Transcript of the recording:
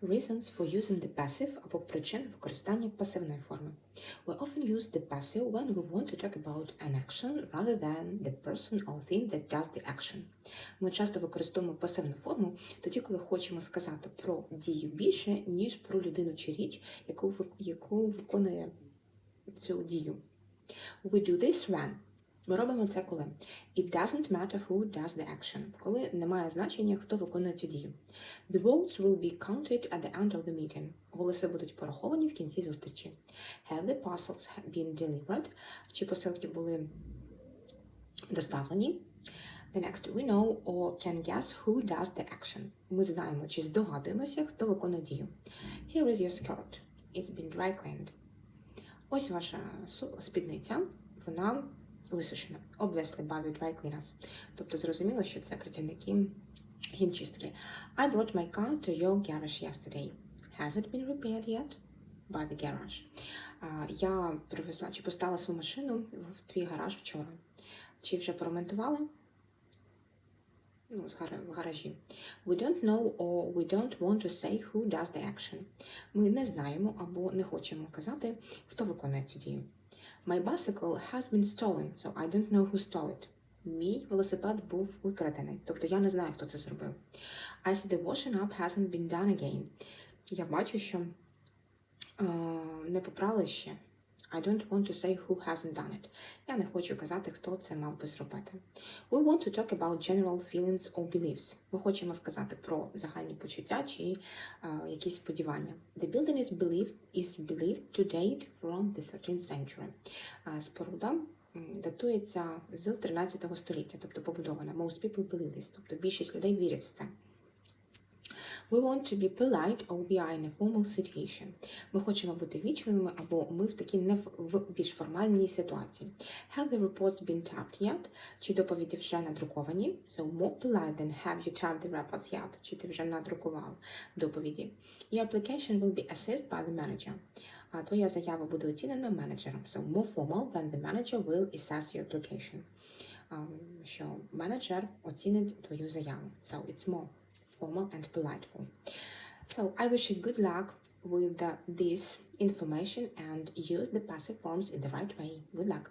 Reasons for using the passive або причини використання пасивної форми. We often use the passive when we want to talk about an action rather than the person or thing that does the action. Ми часто використовуємо пасивну форму тоді, коли хочемо сказати про дію більше, ніж про людину чи річ, яку, яку виконує цю дію. We do this when. Ми робимо це коли. It doesn't matter who does the action. Коли немає значення, хто виконує цю дію. The votes will be counted at the end of the meeting. Голоси будуть пораховані в кінці зустрічі. Have the parcels been delivered? Чи посилки були доставлені? The next we know or can guess who does the action. Ми знаємо чи здогадуємося, хто виконує дію. Here is your skirt. It's been dry cleaned. Ось ваша спідниця, вона висушена. Obviously by dry cleaners. Тобто зрозуміло, що це працівники хімчистки. I brought my car to your garage yesterday. Has it been repaired yet? By the garage. Я привезла чи поставила свою машину в твій гараж вчора. Чи вже поремонтували? Ну, з гара- в гаражі. We don't know or we don't want to say who does the action. Ми не знаємо або не хочемо казати, хто виконує цю дію. My bicycle has been stolen, so I don't know who stole it. Мій велосипед був викрадений, тобто я не знаю, хто це зробив. I see the washing up hasn't been done again. Я бачу, що е, не попрали ще. I don't want to say who hasn't done it. Я не хочу казати, хто це мав би зробити. We want to talk about general feelings or beliefs. Ми хочемо сказати про загальні почуття чи е, якісь сподівання. The building is believed, is believed to date from the 13th century. Е, Споруда датується з 13 століття, тобто побудована. Most people believe this, тобто більшість людей вірять в це. We want to be polite or we are in a formal situation. Ми хочемо бути вічливими або ми в такій не в- більш формальній ситуації. Have the reports been typed yet? Чи доповіді вже надруковані? So more polite than have you typed the reports yet? Чи ти вже надрукував доповіді? Your application will be assessed by the manager. А твоя заява буде оцінена менеджером. So more formal than the manager will assess your application. Um, що менеджер оцінить твою заяву. So it's more formal and polite form. So I wish you good luck with uh, this information and use the passive forms in the right way. Good luck.